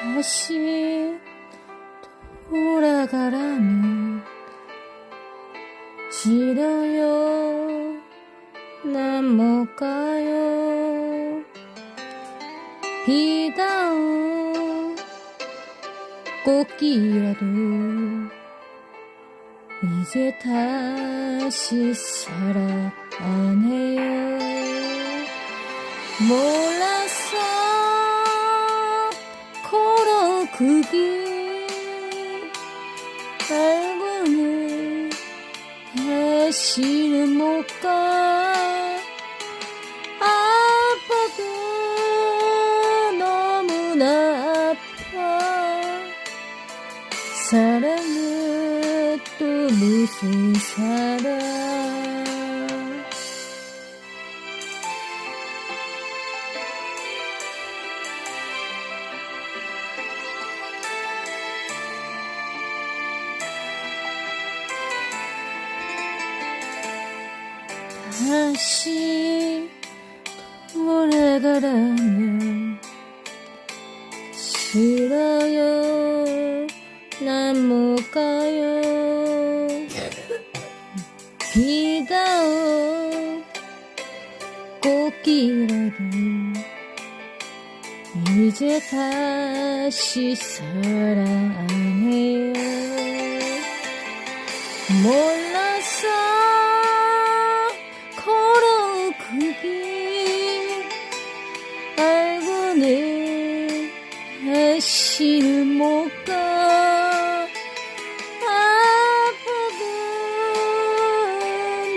다시 돌아가라면 싫어요. 난 못 가요. 비다운 꽃길이라도 이제 다시 살아 안 해요. 몰랐어 그길 알고는 다시는 못 가 아파도 너무나 아파. 사랑은 또 무슨 사랑 다시 돌아가라면 싫어요. 난 못 가요. 비다운 꽃길이라도 이제 다시 사랑 안 해요. 몰랐어 알고는 다시는 못가 아파도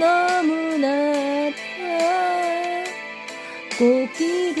너무나 아파 꽃길이